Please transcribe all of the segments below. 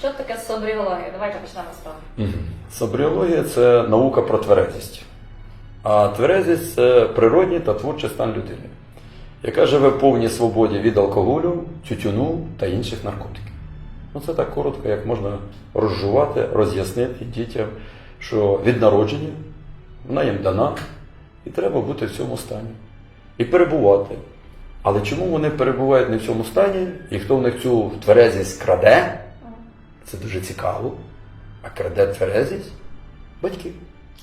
Що таке собріологія? Давайте почнемо з того. Собріологія це наука про тверезість. А тверезість це природній та творчий стан людини, яка живе в повній свободі від алкоголю, тютюну та інших наркотиків. Ну, це так коротко, як можна розжувати, роз'яснити дітям, що від народження вона їм дана, і треба бути в цьому стані. І перебувати. Але чому вони перебувають не в цьому стані, і хто в них цю тверезість краде, це дуже цікаво. А краде тверезість батьків.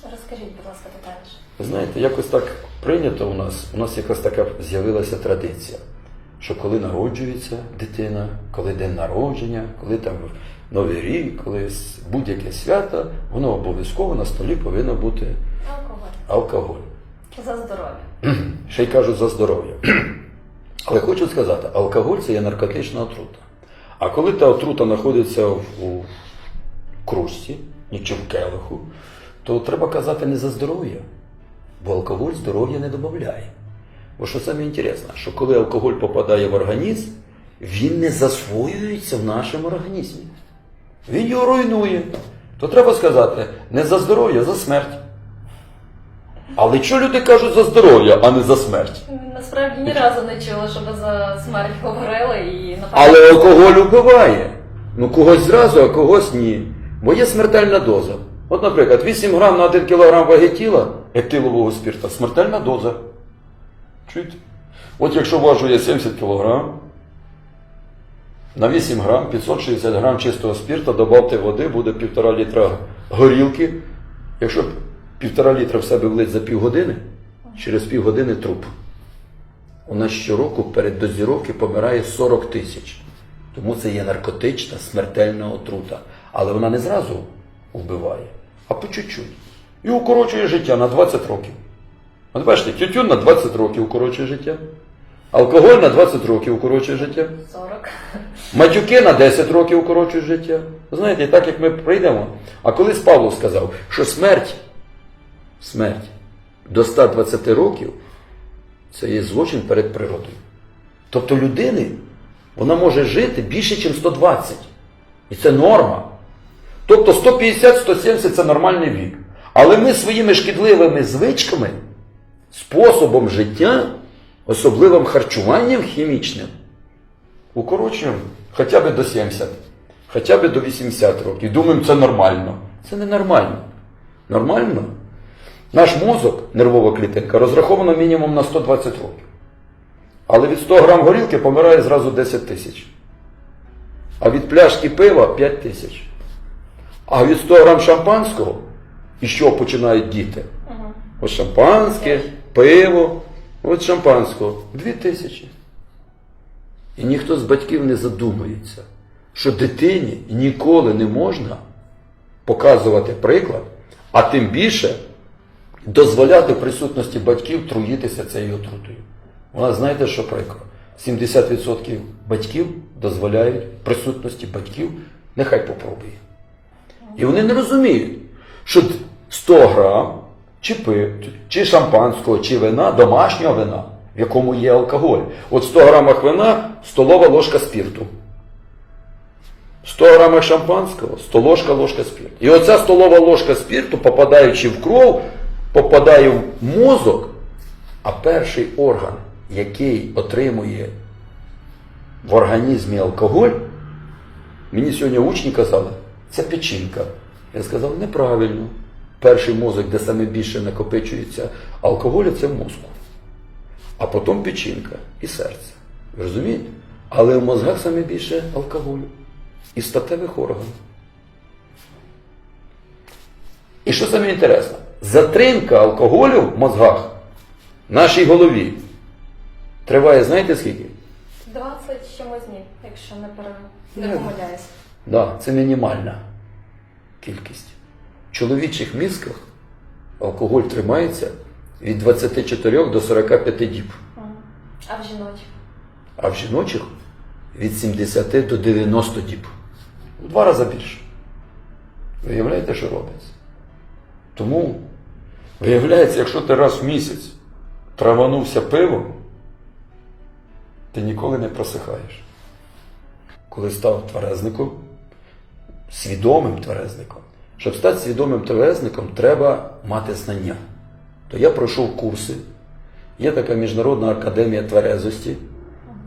Розкажіть, будь ласка, детальніше. Ви знаєте, якось так прийнято у нас, у нас якась така з'явилася традиція, що коли народжується дитина, коли день народження, коли там Новий рік, коли будь-яке свято, воно обов'язково на столі повинно бути Алкоголь. алкоголь. За здоров'я. Ще й кажуть за здоров'я. Але хочу сказати, алкоголь це є наркотична отрута. А коли та отрута знаходиться в, у кружці, чи в келиху, то треба казати не за здоров'я, бо алкоголь здоров'я не додає. Бо що саме інтересно, що коли алкоголь попадає в організм, він не засвоюється в нашому організмі. Він його руйнує. То треба сказати не за здоров'я, а за смерть. Але що люди кажуть за здоров'я, а не за смерть? Насправді ні разу не чула, щоб за смерть говорили і напевно. Але алкоголь вбиває. Ну когось зразу, а когось ні. Бо є смертельна доза. От, наприклад, 8 грам на 1 кілограм ваги тіла етилового спирта смертельна доза. Чуєте? От якщо важує 70 кілограм, на 8 грам 560 грам чистого спирта додавте води, буде 1,5 літра горілки. Якщо півтора літра в себе влить за півгодини, через півгодини труп. У нас щороку перед дозіровки помирає 40 тисяч. Тому це є наркотична смертельна отрута. Але вона не зразу вбиває, а по чуть-чуть. І укорочує життя на 20 років. От бачите, тютюн на 20 років укорочує життя. Алкоголь на 20 років укорочує життя. 40. Матюки на 10 років укорочують життя. Знаєте, і так як ми прийдемо. А колись Павло сказав, що смерть, смерть до 120 років це є злочин перед природою. Тобто людини вона може жити більше, ніж 120. І це норма. Тобто 150-170 це нормальний вік. Але ми своїми шкідливими звичками, способом життя, особливим харчуванням хімічним, укорочуємо хоча б до 70, хоча б до 80 років. Думаємо, це нормально. Це не нормально. Нормально? Наш мозок, нервова клітинка, розраховано мінімум на 120 років. Але від 100 грам горілки помирає зразу 10 тисяч. А від пляшки пива 5 тисяч. А від 100 грам шампанського, і що починають діти? Угу. Ось шампанське, пиво, от шампанського 2 тисячі. І ніхто з батьків не задумується, що дитині ніколи не можна показувати приклад, а тим більше дозволяти в присутності батьків труїтися цією отрутою. Вона знаєте, що прикро? 70% батьків дозволяють в присутності батьків, нехай попробує. І вони не розуміють, що 100 грам чи пив, чи шампанського, чи вина, домашнього вина, в якому є алкоголь. От 100 грамах вина столова ложка спірту. 100 грамах шампанського 100 ложка ложка спірту. І оця столова ложка спірту, попадаючи в кров, попадає в мозок, а перший орган, який отримує в організмі алкоголь, Мені сьогодні учні казали, це печінка. Я сказав, неправильно. Перший мозок, де саме більше накопичується алкоголю, це в мозку. А потім печінка і серце. Розумієте? Але в мозгах саме більше алкоголю і статевих органів. І що саме інтересно? Затримка алкоголю в мозгах, в нашій голові, триває, знаєте скільки? 20 чимось днів, якщо не пере... не Ні. помиляюсь. Да, це мінімальна кількість. В чоловічих мізках алкоголь тримається від 24 до 45 діб, А в жіночих? а в жіночих від 70 до 90 діб. В два рази більше. Виявляєте, що робиться? Тому, виявляється, якщо ти раз в місяць траванувся пивом, ти ніколи не просихаєш. Коли став тверезником, свідомим тверезником. Щоб стати свідомим тверезником, треба мати знання. То я пройшов курси. Є така міжнародна академія тверезості,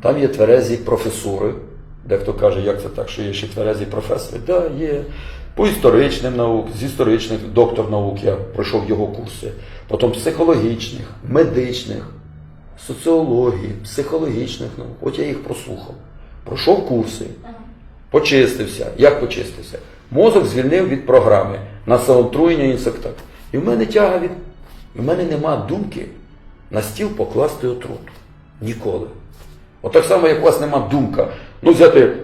там є тверезі професури. Дехто каже, як це так, що є ще тверезі професори. Так, да, є. По історичним наук, з історичних доктор наук я пройшов його курси, потім психологічних, медичних, соціології, психологічних наук. От я їх прослухав. Пройшов курси, почистився. Як почистився? Мозок звільнив від програми на самотруєння інсектак. І в мене тяга від. І в мене нема думки на стіл покласти отруту. Ніколи. От так само, як у вас нема думка, ну взяти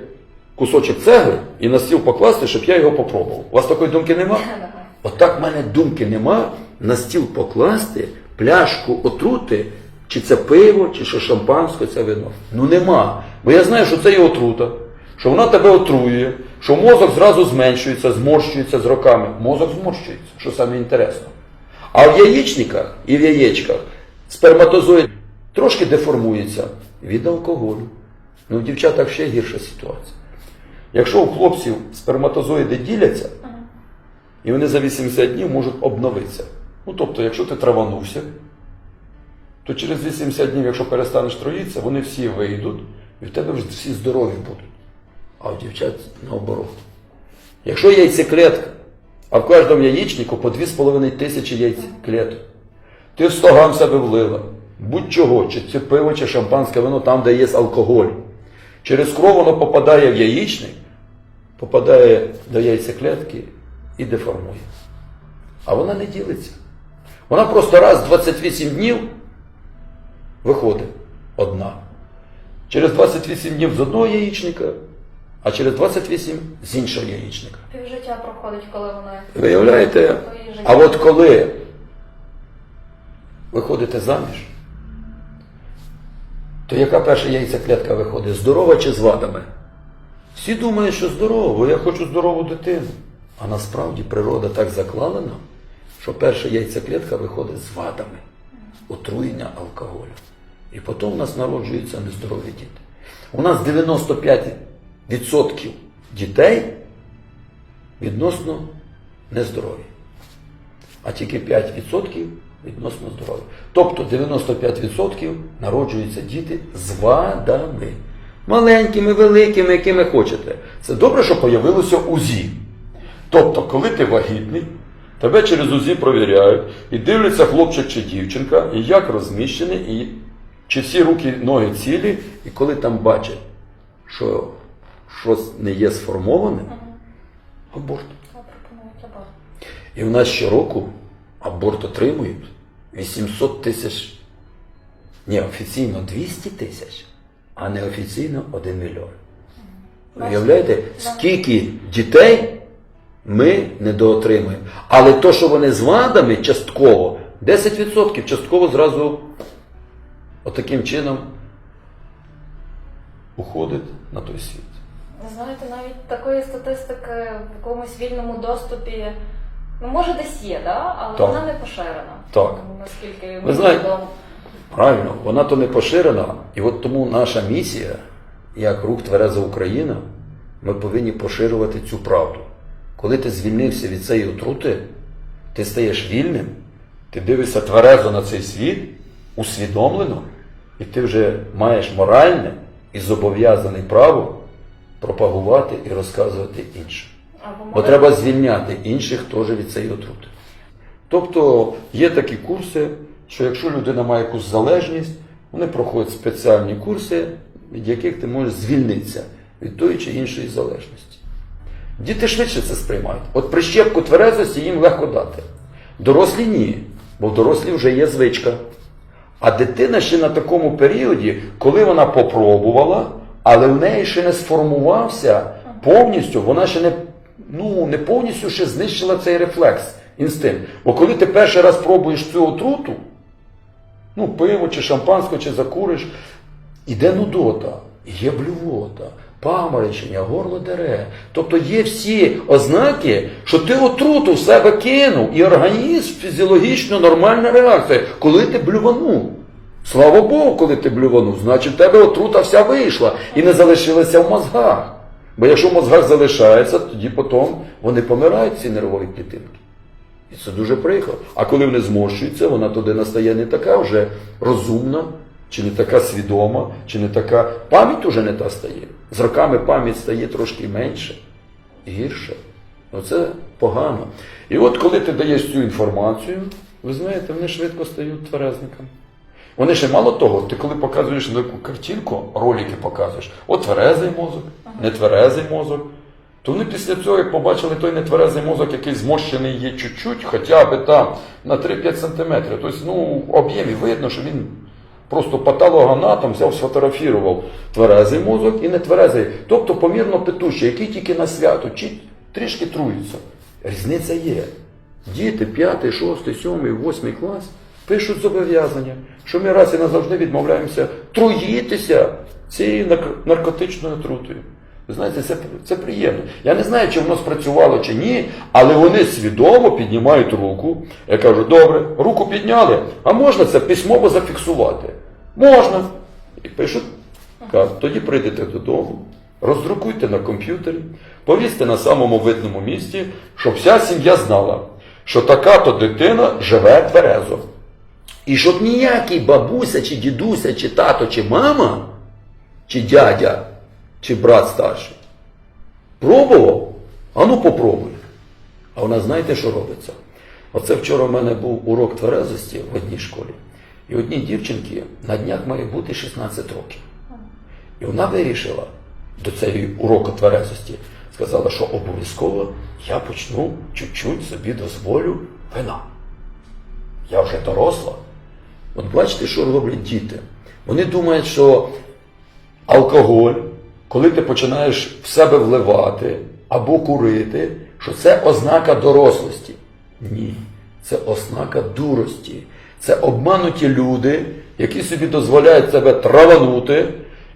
кусочок цегли і на стіл покласти, щоб я його попробував. У вас такої думки нема? От так в мене думки нема на стіл покласти пляшку отрути, чи це пиво, чи що шампанське, це вино. Ну нема. Бо я знаю, що це є отрута, що вона тебе отруює, що мозок зразу зменшується, зморщується з роками. Мозок зморщується, що саме інтересно. А в яєчниках і в яєчках сперматозоїд трошки деформується від алкоголю. Ну, в дівчатах ще гірша ситуація. Якщо у хлопців сперматозоїди діляться, і вони за 80 днів можуть обновитися. Ну, тобто, якщо ти траванувся, то через 80 днів, якщо перестанеш троїтися, вони всі вийдуть, і в тебе вже всі здорові будуть. А в дівчат наоборот. Якщо яйцеклетка, а в кожному яєчнику по 2,5 тисячі яйцеклеток, ти в 100 грам себе влила, будь-чого, чи це пиво, чи шампанське вино, там, де є алкоголь. Через кров воно попадає в яєчник, попадає до яйцеклетки і деформує. А вона не ділиться. Вона просто раз в 28 днів виходить одна. Через 28 днів з одного яєчника, а через 28 з іншого яєчника. Півжиття проходить, коли вони Виявляєте? А от коли виходите заміж, то яка перша яйцеклетка виходить? Здорова чи з вадами? Всі думають, що здорова, бо я хочу здорову дитину. А насправді природа так заклала нам, що перша яйцеклетка виходить з вадами, отруєння алкоголю. І потім у нас народжуються нездорові діти. У нас 95% дітей відносно нездорові, а тільки 5% відносно здорові. Тобто 95% народжуються діти з вадами. Маленькими, великими, якими хочете. Це добре, що появилося УЗІ. Тобто, коли ти вагітний, тебе через УЗІ провіряють, і дивляться хлопчик чи дівчинка, і як розміщений, і чи всі руки, ноги цілі, і коли там бачать, що щось не є сформоване, аборт. аборт. І в нас щороку аборт отримують 800 тисяч, ні, офіційно 200 тисяч, а неофіційно 1 мільйон. Уявляєте, скільки дітей ми недоотримуємо. Але то, що вони з вадами частково, 10% частково зразу отаким чином уходить на той світ. Знаєте, навіть такої статистики в якомусь вільному доступі, ну може десь є, да? але Так. вона не поширена. Так. Наскільки Ви мені знаєте- відомо. Правильно, вона то не поширена. І от тому наша місія, як рух Твереза Україна, ми повинні поширювати цю правду. Коли ти звільнився від цієї отрути, ти стаєш вільним, ти дивишся тверезо на цей світ, усвідомлено, і ти вже маєш моральне і зобов'язане право пропагувати і розказувати іншим. Бо треба звільняти інших теж від цієї отрути. Тобто є такі курси, що якщо людина має якусь залежність, вони проходять спеціальні курси, від яких ти можеш звільнитися від тої чи іншої залежності. Діти швидше це сприймають. От прищепку тверезості їм легко дати. Дорослі ні, бо в дорослі вже є звичка. А дитина ще на такому періоді, коли вона попробувала, але в неї ще не сформувався повністю, вона ще не, ну, не повністю ще знищила цей рефлекс, інстинкт. Бо коли ти перший раз пробуєш цю отруту, ну, пиво чи шампанське, чи закуриш, іде нудота, є блювота, паморочення, горло дере. Тобто є всі ознаки, що ти отруту в себе кинув, і організм фізіологічно нормальна реакція, коли ти блюванув. Слава Богу, коли ти блюванув, значить в тебе отрута вся вийшла і не залишилася в мозгах. Бо якщо мозгах залишається, тоді потім вони помирають, ці нервові клітинки. І це дуже прикро. А коли вони зморщуються, вона туди настає не така вже розумна, чи не така свідома, чи не така. Пам'ять уже не та стає. З роками пам'ять стає трошки менше, гірше. Оце погано. І от коли ти даєш цю інформацію, ви знаєте, вони швидко стають тверезниками. Вони ще мало того, ти коли показуєш таку картинку, ролики показуєш, от тверезий мозок, нетверезий мозок. То вони після цього, як побачили той нетверезий мозок, який зморщений є чуть-чуть, хоча б там на 3-5 сантиметрів. Тобто, ну, в об'ємі видно, що він просто патологоанатом взяв, сфотографірував тверезий мозок і нетверезий. Тобто помірно петущий, який тільки на свято, чи трішки труїться. Різниця є. Діти 5, 6, 7, 8 клас пишуть зобов'язання, що ми раз і назавжди відмовляємося труїтися цією наркотичною отрутою. Ви знаєте, це, це приємно. Я не знаю, чи воно спрацювало чи ні, але вони свідомо піднімають руку. Я кажу, добре, руку підняли, а можна це письмово зафіксувати? Можна. І пишуть, кажуть, тоді прийдете додому, роздрукуйте на комп'ютері, повісьте на самому видному місці, щоб вся сім'я знала, що така-то дитина живе тверезо. І щоб ніякий бабуся, чи дідуся, чи тато, чи мама, чи дядя, чи брат старший. Пробував? А ну попробуй. А вона знаєте, що робиться? Оце вчора в мене був урок тверезості в одній школі. І одній дівчинки на днях має бути 16 років. І вона вирішила до цієї уроку тверезості, сказала, що обов'язково я почну чуть-чуть собі дозволю вина. Я вже доросла. От бачите, що роблять діти. Вони думають, що алкоголь, коли ти починаєш в себе вливати або курити, що це ознака дорослості. Ні, це ознака дурості. Це обмануті люди, які собі дозволяють себе траванути,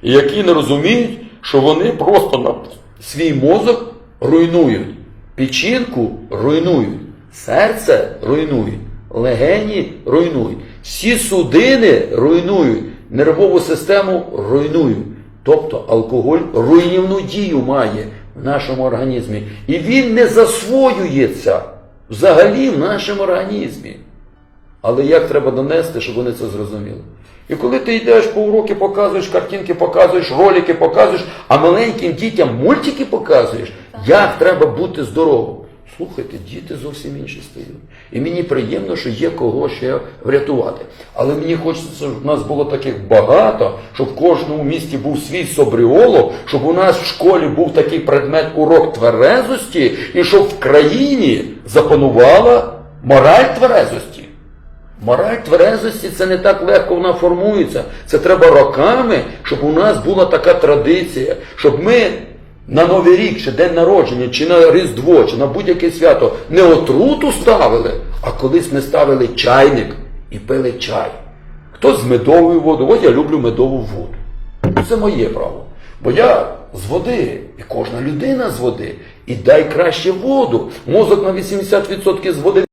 і які не розуміють, що вони просто на свій мозок руйнують, печінку руйнують, серце руйнують, легені руйнують, всі судини руйнують, нервову систему руйнують. Тобто алкоголь руйнівну дію має в нашому організмі. І він не засвоюється взагалі в нашому організмі. Але як треба донести, щоб вони це зрозуміли? І коли ти йдеш по уроки, показуєш картинки, показуєш, ролики показуєш, а маленьким дітям мультики показуєш, як треба бути здоровим. Слухайте, діти зовсім інші стають. І мені приємно, що є кого ще врятувати. Але мені хочеться, щоб в нас було таких багато, щоб в кожному місті був свій собріолог, щоб у нас в школі був такий предмет урок тверезості, і щоб в країні запанувала мораль тверезості. Мораль тверезості це не так легко вона формується. Це треба роками, щоб у нас була така традиція, щоб ми на Новий рік, чи день народження, чи на Різдво, чи на будь-яке свято не отруту ставили, а колись ми ставили чайник і пили чай. Хто з медовою водою? От я люблю медову воду. Це моє право. Бо я з води, і кожна людина з води. І дай краще воду. Мозок на 80% з води.